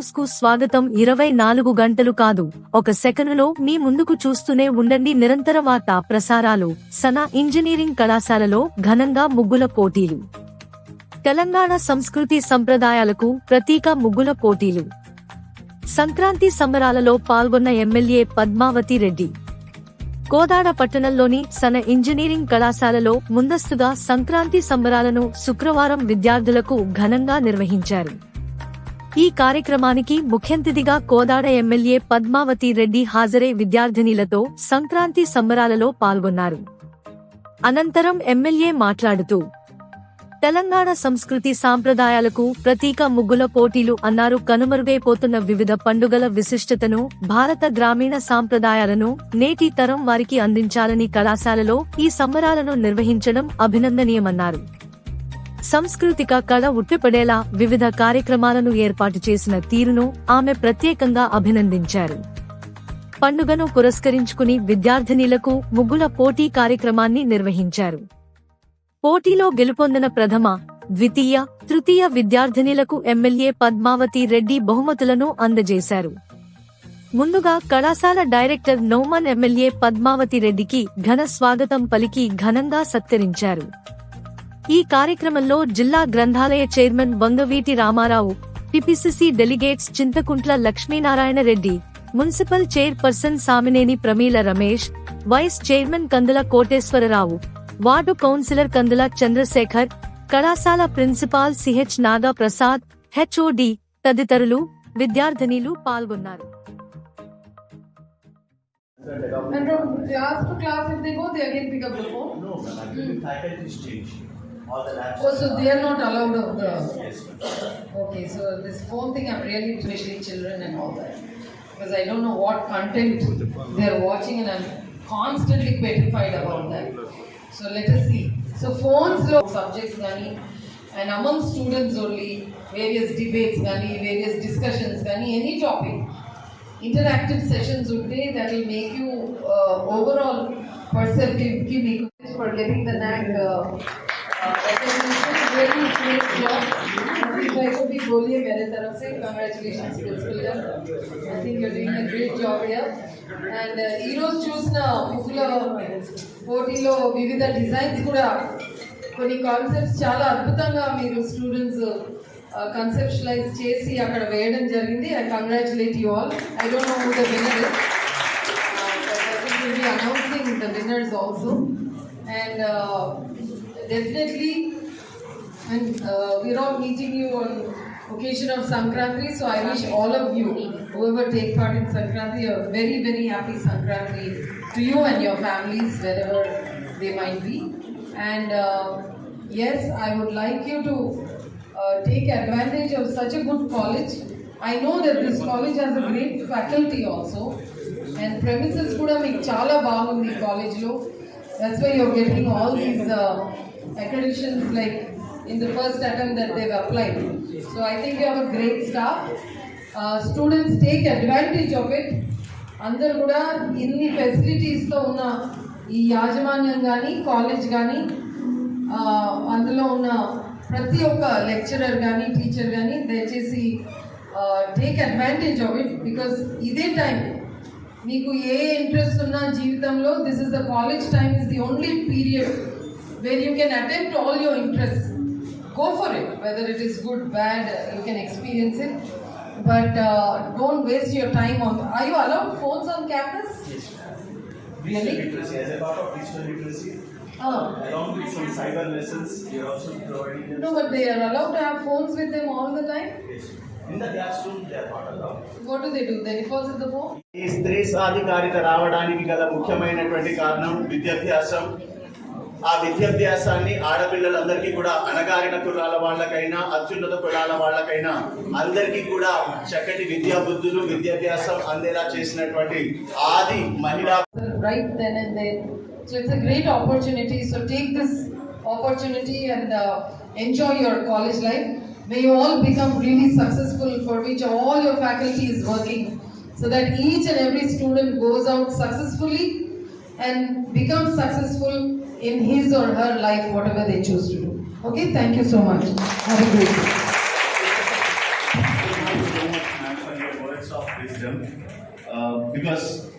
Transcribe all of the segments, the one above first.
న్యూస్కు స్వాగతం. ఇరవై నాలుగు గంటలు కాదు. ఒక సెకనులో మీ ముందుకు చూస్తూనే ఉండండి నిరంతర వార్తా ప్రసారాలు. సనా ఇంజనీరింగ్ కళాశాలలో ఘనంగా ముగ్గుల పోటీలు. తెలంగాణ సంస్కృతి సంప్రదాయాలకు ప్రతీక ముగ్గుల పోటీలు. సంక్రాంతి సంబరాలలో పాల్గొన్న ఎమ్మెల్యే పద్మావతి రెడ్డి. కోదాడ పట్టణంలోని సన ఇంజనీరింగ్ కళాశాలలో ముందస్తుగా సంక్రాంతి సంబరాలను శుక్రవారం విద్యార్థులకు ఘనంగా నిర్వహించారు. ఈ కార్యక్రమానికి ముఖ్యంతిథిగా కోదాడ ఎమ్మెల్యే పద్మావతి రెడ్డి హాజరై విద్యార్థినిలతో సంక్రాంతి సంబరాలలో పాల్గొన్నారు. అనంతరం ఎమ్మెల్యే మాట్లాడుతూ తెలంగాణ సంస్కృతి సాంప్రదాయాలకు ప్రతీక ముగ్గుల పోటీలు అన్నారు. కనుమరుగైపోతున్న వివిధ పండుగల విశిష్టతను భారత గ్రామీణ సాంప్రదాయాలను నేటి తరం వారికి అందించాలని కళాశాలలో ఈ సంబరాలను నిర్వహించడం అభినందనీయమన్నారు. సాంస్కృతిక కళ ఉట్టిపడేలా వివిధ కార్యక్రమాలను ఏర్పాటు చేసిన తీరును ఆమె ప్రత్యేకంగా అభినందించారు. పండుగను పురస్కరించుకుని విద్యార్థినిలకు ముగ్గుల పోటీ కార్యక్రమాన్ని నిర్వహించారు. పోటీలో గెలుపొందిన ప్రథమ ద్వితీయ తృతీయ విద్యార్థినిలకు ఎమ్మెల్యే పద్మావతి రెడ్డి బహుమతులను అందజేశారు. ముందుగా కళాశాల డైరెక్టర్ నౌమన్ ఎమ్మెల్యే పద్మావతి రెడ్డికి ఘన స్వాగతం పలికి ఘనంగా సత్కరించారు. ఈ కార్యక్రమంలో జిల్లా గ్రంథాలయ chairman Vangaveeti Ramarao TPCC delegates Chintakuntla Lakshminarayana Reddy municipal chairperson Samineni Pramila Ramesh vice chairman Kandula Koteswararao ward councillor Kandula Chandrasekhar కళాశాల principal CH Naga Prasad HOD తదితరులు విద్యార్థినిలు పాల్గొన్నారు And from class to class, if they go, they again pick up the phone. No, ma'am, the labs. so they are not allowed of the. Okay, so this phone thing, I'm really especially children and all that, because I don't know what content they are watching, and I'm constantly petrified about that. So let us see. So phones lo subjects gani and among students only various debates gani various discussions gani any topic interactive sessions unte that will make you uh, overall perceptive ki meeku for getting the knack uh, uh, recognition really great job अभी भाई को भी बोलिए मेरे तरफ से congratulations principal గారు I think you're doing a great job here and uh, ఈ రోజు చూసిన ముగ్గుల పోటీలో వివిధ డిజైన్స్ కూడా కొన్ని కాన్సెప్ట్స్ చాలా అద్భుతంగా మీరు స్టూడెంట్స్ కన్సెప్షలైజ్ చేసి అక్కడ వేయడం జరిగింది I congratulate you all I don't know who the winner is will be announcing the winners also and definitely, and uh, we're all meeting you on occasion of Sankranti. So I wish all of you, whoever take part in Sankranti, a very, very happy Sankranti to you and your families, wherever they might be. And uh, yes, I would like you to uh, take advantage of such a good college. I know that this college has a great faculty also. And premises kuda meek chala bagundi college lo. That's why you're getting all these uh, accreditation like in the first attempt that they've applied. So I think you have a great staff. Uh, students take advantage of it. అందరు కూడా ఇన్ని ఫెసిలిటీస్తో ఉన్న ఈ యాజమాన్యం కానీ college కానీ అందులో ఉన్న ప్రతి ఒక్క లెక్చరర్ కానీ టీచర్ కానీ దయచేసి take advantage of it because ఇదే టైం మీకు ఏ ఇంట్రెస్ట్ ఉన్నా జీవితంలో this is the college time is the only period where you can attempt all your interests. Go for it, whether it is good, bad, uh, you can experience it. But uh, don't waste your time on. Are you allowed phones on campus? Yes, ma'am. Really? Digital literacy, as a part of digital literacy, Oh. along with some cyber lessons, we are also providing them. No, but they are allowed to have phones with them all the time. Yes. In the classroom, they are not allowed. What do they do? They deposit the phone? ఈ స్త్రీ సాధికారిత రావడానికి గల ముఖ్యమైనటువంటి కారణం విద్యాభ్యాసం ఆ విద్యాభ్యాసాన్ని ఆడపిల్లలందరికీ కూడా అణగారిన కులాల వాళ్ళకైనా అత్యున్నత కులాల వాళ్ళకైనా అందరికీ కూడా చక్కటి విద్యా బుద్ధులు విద్యాభ్యాసం అందేలా చేసినటువంటి ఆది మహిళా right then and there. So it's a great opportunity. So take this opportunity and uh, enjoy your college life. May you all become really successful for which all your faculty is working so that each and every student goes out successfully and becomes successful in his or her life, whatever they choose to do. Okay, thank you so much. Have a great day. for your words of wisdom. Uh, because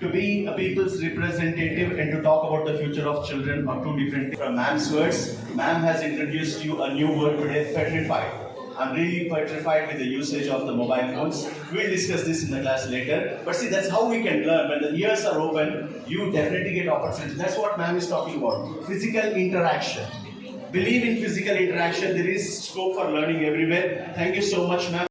to be a people's representative and to talk about the future of children are two different things. From ma'am's words, ma'am has introduced you a new word today, petrified. I'm really petrified with the usage of the mobile phones. We'll discuss this in the class later. But see, that's how we can learn. When the ears are open, you definitely get opportunity. That's what ma'am is talking about. Physical interaction. Believe in physical interaction. There is scope for learning everywhere. Thank you so much, ma'am.